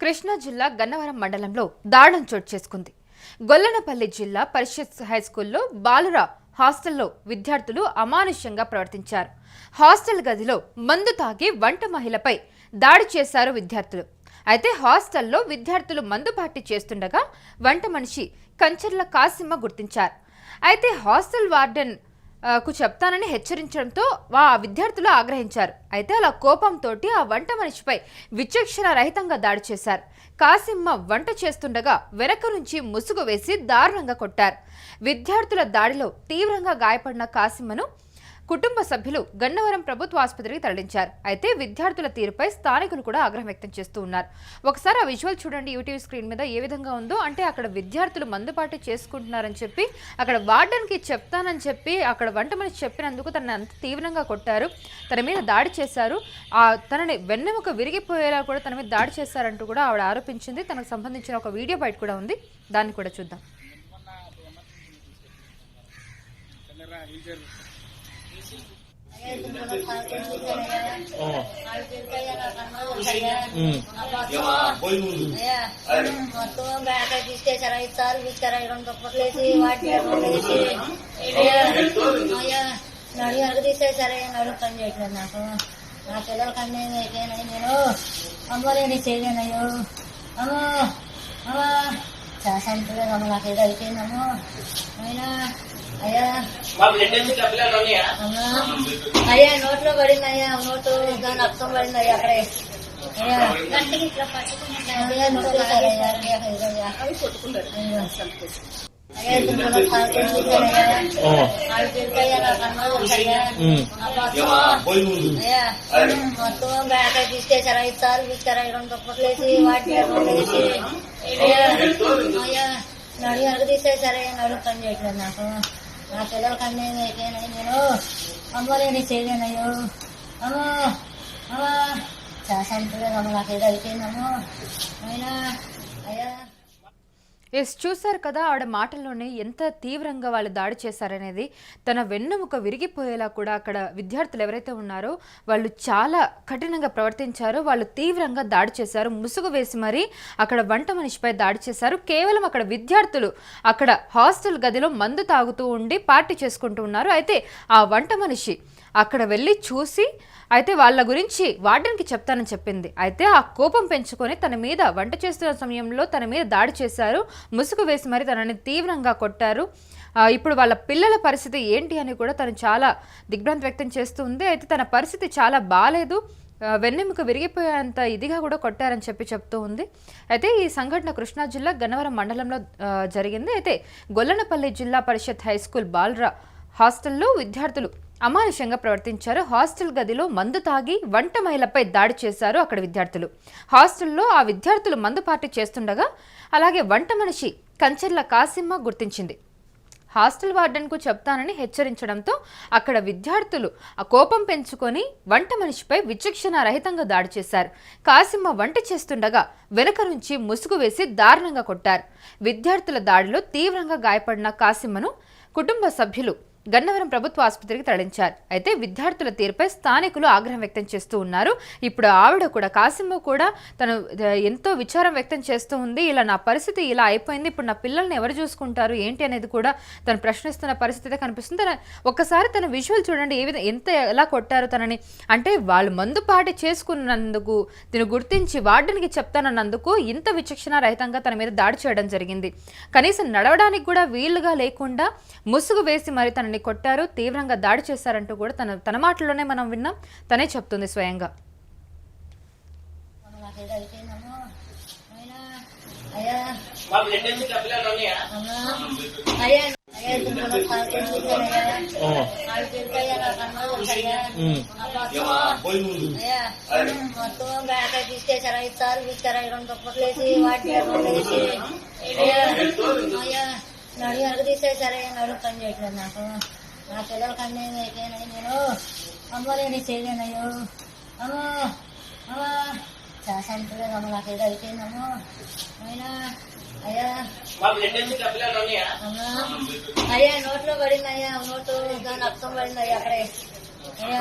కృష్ణా జిల్లా గన్నవరం మండలంలో దారుణం చోటు చేసుకుంది. గొల్లనపల్లి జిల్లా పరిషత్ హైస్కూల్లో బాలుర హాస్టల్లో విద్యార్థులు అమానుష్యంగా ప్రవర్తించారు. హాస్టల్ గదిలో మందు తాగి వంట మహిళపై దాడి చేశారు విద్యార్థులు. అయితే హాస్టల్లో విద్యార్థులు మందు పార్టీ చేస్తుండగా వంట మనిషి కంచర్ల కాసిమ్మ గుర్తించారు. అయితే హాస్టల్ వార్డెన్ కు చెప్తానని హెచ్చరించడంతో ఆ విద్యార్థులు ఆగ్రహించారు. అయితే అలా కోపంతో ఆ వంట మనిషిపై విచక్షణ రహితంగా దాడి చేశారు. కాసిమ్మ వంట చేస్తుండగా వెనక నుంచి ముసుగు వేసి దారుణంగా కొట్టారు. విద్యార్థుల దాడిలో తీవ్రంగా గాయపడిన కాసిమ్మను కుటుంబ సభ్యులు గన్నవరం ప్రభుత్వ ఆసుపత్రికి తరలించారు. అయితే విద్యార్థుల తీరుపై స్థానికులు కూడా ఆగ్రహం వ్యక్తం చేస్తూ ఉన్నారు. ఒకసారి ఆ విజువల్ చూడండి యూట్యూబ్ స్క్రీన్ మీద ఏ విధంగా ఉందో. అంటే అక్కడ విద్యార్థులు మందుపాటు చేసుకుంటున్నారని చెప్పి అక్కడ వార్డెన్కి చెప్తానని చెప్పి అక్కడ వంట మనిషి చెప్పినందుకు తనని అంత తీవ్రంగా కొట్టారు. తన మీద దాడి చేశారు. ఆ తనని వెన్నెముక విరిగిపోయేలా కూడా తన మీద దాడి చేశారంటూ కూడా ఆవిడ ఆరోపించింది. తనకు సంబంధించిన ఒక వీడియో బయట కూడా ఉంది. దాన్ని కూడా చూద్దాం. మొత్తం బ్యాగ్ తీసుకేసారా ఇస్తారు ఇచ్చారా రెండు దుప్పట్లు వేసి వాటి వేసి అయ్యా నడు వెనక తీసేసారా నడు పని చేయట్లేదు నాకు నా పిల్లలకి అన్నీ అయిపోయినాయి నేను అమ్మలేని చేయలేనయ్యో అమ్మో అమ్మా శాసనలేదు అమ్మ నాకు ఏదో అయిపోయిందమ్మో అయినా అయ్యా అయ్యా నోట్లో పడింది అయ్యా నోటు దాని అర్థం పడింది అయ్యా అక్కడే అయ్యా నోట్లో అయ్యా అయ్యా అవి మొత్తం బ్యాగ్ తీసుకేసారా ఇస్తారు ఇచ్చారా రెండు దుప్పట్లు వాటి నడు వెనక తీసేసారయ్యా నడు పని చేయట్లేదు నాకు నా పిల్లలకి అన్నీ అయిపోయినాయి నేను అమ్మలేని చేయలేనయ్యో అమ్మో అమ్మా శాసనలేదు అమ్మ నాకు ఏదో అయిపోయిందమ్మో అయినా అయ్యా ఎస్ చూశారు కదా ఆవిడ మాటల్లోనే ఎంత తీవ్రంగా వాళ్ళు దాడి చేశారనేది. తన వెన్నెముక విరిగిపోయేలా కూడా అక్కడ విద్యార్థులు ఎవరైతే ఉన్నారో వాళ్ళు చాలా కఠినంగా ప్రవర్తించారు. వాళ్ళు తీవ్రంగా దాడి చేశారు. ముసుగు వేసి మరీ అక్కడ వంట మనిషిపై దాడి చేశారు. కేవలం అక్కడ విద్యార్థులు అక్కడ హాస్టల్ గదిలో మందు తాగుతూ ఉండి పార్టీ చేసుకుంటూ ఉన్నారు. అయితే ఆ వంట మనిషి అక్కడ వెళ్ళి చూసి అయితే వాళ్ళ గురించి వార్డెన్కి చెప్తానని చెప్పింది. అయితే ఆ కోపం పెంచుకొని తన మీద వంట చేస్తున్న సమయంలో తన మీద దాడి చేశారు. ముసుగు వేసి మరి తనని తీవ్రంగా కొట్టారు. ఇప్పుడు వాళ్ళ పిల్లల పరిస్థితి ఏంటి అని కూడా తను చాలా దిగ్భ్రాంతి వ్యక్తం చేస్తూ ఉంది. అయితే తన పరిస్థితి చాలా బాగాలేదు వెన్నెముక విరిగిపోయేంత ఇదిగా కూడా కొట్టారని చెప్పి చెప్తూ ఉంది. అయితే ఈ సంఘటన కృష్ణా జిల్లా గన్నవరం మండలంలో జరిగింది. అయితే గొల్లనపల్లి జిల్లా పరిషత్ హై స్కూల్ బాలరా హాస్టల్లో విద్యార్థులు అమానుషంగా ప్రవర్తించారు. హాస్టల్ గదిలో మందు తాగి వంట మహిళపై దాడి చేశారు అక్కడ విద్యార్థులు. హాస్టల్లో ఆ విద్యార్థులు మందు పార్టీ చేస్తుండగా అలాగే వంట మనిషి కంచెర్ల కాసిమ్మ గుర్తించింది. హాస్టల్ వార్డెన్కు చెప్తానని హెచ్చరించడంతో అక్కడ విద్యార్థులు ఆ కోపం పెంచుకొని వంట మనిషిపై విచక్షణ రహితంగా దాడి చేశారు. కాసిమ్మ వంట చేస్తుండగా వెనుక నుంచి ముసుగు వేసి దారుణంగా కొట్టారు. విద్యార్థుల దాడిలో తీవ్రంగా గాయపడిన కాసిమ్మను కుటుంబ సభ్యులు గన్నవరం ప్రభుత్వ ఆసుపత్రికి తరలించారు. అయితే విద్యార్థుల తీరుపై స్థానికులు ఆగ్రహం వ్యక్తం చేస్తూ ఉన్నారు. ఇప్పుడు ఆవిడ కూడా కాసిమ్మ కూడా తను ఎంతో విచారం వ్యక్తం చేస్తూ ఉంది. ఇలా నా పరిస్థితి ఇలా అయిపోయింది. ఇప్పుడు నా పిల్లల్ని ఎవరు చూసుకుంటారు? ఏంటి అనేది కూడా తను ప్రశ్నిస్తున్న పరిస్థితి అయితే కనిపిస్తుంది. తన ఒక్కసారి తన విజువల్ చూడండి ఏ విధంగా ఎంత ఎలా కొట్టారు తనని. అంటే వాళ్ళు మందు పాటి చేసుకున్నందుకు తిను గుర్తించి వార్డెన్కి చెప్తానన్నందుకు ఇంత విచక్షణ రహితంగా తన మీద దాడి చేయడం జరిగింది. కనీసం నడవడానికి కూడా వీలుగా లేకుండా ముసుగు వేసి మరి తన తనని కొట్టారు తీవ్రంగా దాడి చేశారంటూ కూడా తన తన మాటల్లోనే మనం విన్నాం. తనే చెప్తుంది స్వయంగా. మొత్తం బ్యాగ్ తీసుకేసారా ఇస్తారు ఇచ్చారా రెండు దుప్పట్లు వేసి వాటి అయ్యా. నడు వెనక తీసేసారయ్యా నడు పని చేయట్లేదు నాకు నా పిల్లలకి అన్నీ అయిపోయినాయి నేను అమ్మలేని చేయలేనయ్యో అమ్మో అమ్మా శాసనలేదు అమ్మ నాకు ఏదో అయిపోయిందమ్మో అయినా అయ్యా మా బ్లడ్ ఎందుకు డబ్బులు ఉన్నాయా అమ్మా అయ్యా నోట్లో పడింది అయ్యా నోటు దాని అర్థం పడింది అయ్యా అక్కడే అయ్యా